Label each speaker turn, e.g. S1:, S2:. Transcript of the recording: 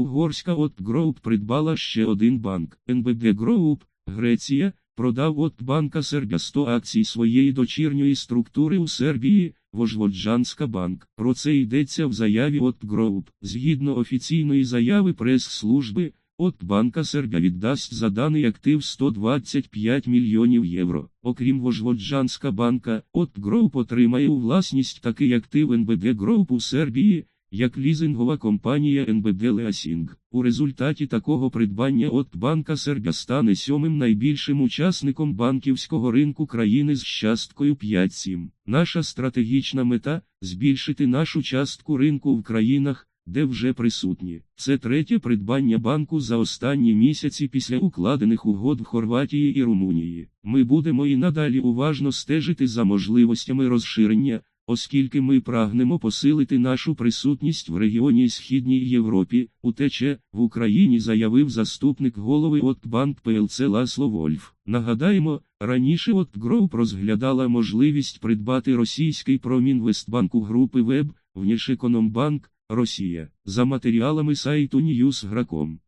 S1: Угорська От Group придбала ще один банк. НБГ Group, Греція, продав от банка Сербія 100 акцій своєї дочірньої структури у Сербії, Вожводжанська банк. Про це йдеться в заяві от Group. Згідно офіційної заяви прес-служби, от банка Сербія віддасть за даний актив 125 мільйонів євро. Окрім Вожводжанська банка, от Group отримає у власність такий актив НБГ Group у Сербії, як лізингова компанія НБГ Леасінг. У результаті такого придбання от банка Сербія стане сьомим найбільшим учасником банківського ринку країни з часткою 5-7. Наша стратегічна мета збільшити нашу частку ринку в країнах, де вже присутні. Це третє придбання банку за останні місяці після укладених угод в Хорватії і Румунії. Ми будемо і надалі уважно стежити за можливостями розширення оскільки ми прагнемо посилити нашу присутність в регіоні Східній Європі, УТЧ, в Україні заявив заступник голови Отбанк ПЛЦ Ласло Вольф. Нагадаємо, раніше Отгроуп розглядала можливість придбати російський промінвестбанку групи ВЕБ, Внішекономбанк, Росія, за матеріалами сайту Newsgro.com.